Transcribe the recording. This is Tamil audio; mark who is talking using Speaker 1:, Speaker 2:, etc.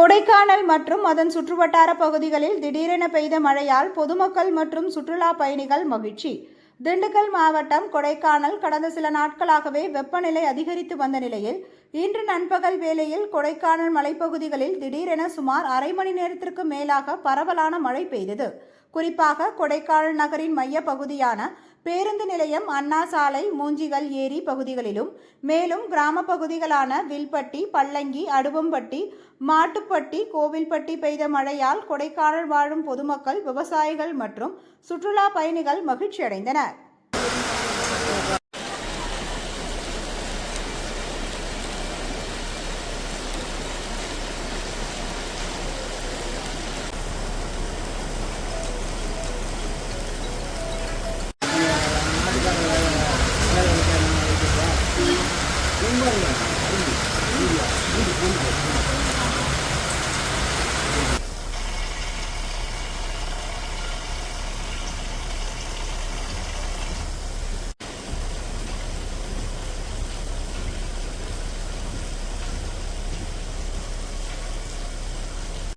Speaker 1: கொடைக்கானல் மற்றும் அதன் சுற்றுவட்டார பகுதிகளில் திடீரென பெய்த மழையால் பொதுமக்கள் மற்றும் சுற்றுலா பயணிகள் மகிழ்ச்சி. திண்டுக்கல் மாவட்டம் கொடைக்கானல் கடந்த சில நாட்களாகவே வெப்பநிலை அதிகரித்து வந்த நிலையில் இன்று நண்பகல் வேளையில் கொடைக்கானல் மலைப்பகுதிகளில் திடீரென சுமார் அரை மணி நேரத்திற்கு மேலாக பரவலான மழை பெய்தது. குறிப்பாக கொடைக்கானல் நகரின் மைய பகுதியான பேருந்து நிலையம் அண்ணா சாலை மூஞ்சிகள் ஏரி பகுதிகளிலும் மேலும் கிராம பகுதிகளான வில்பட்டி பல்லங்கி அடுவம்பட்டி மாட்டுப்பட்டி கோவில்பட்டி பெய்த மழையால் கொடைக்கானல் வாழும் பொதுமக்கள் விவசாயிகள் மற்றும் சுற்றுலா பயணிகள் மகிழ்ச்சியடைந்தனர்.
Speaker 2: 無理無理無理無理無理無理無理無理無理無理無理無理無理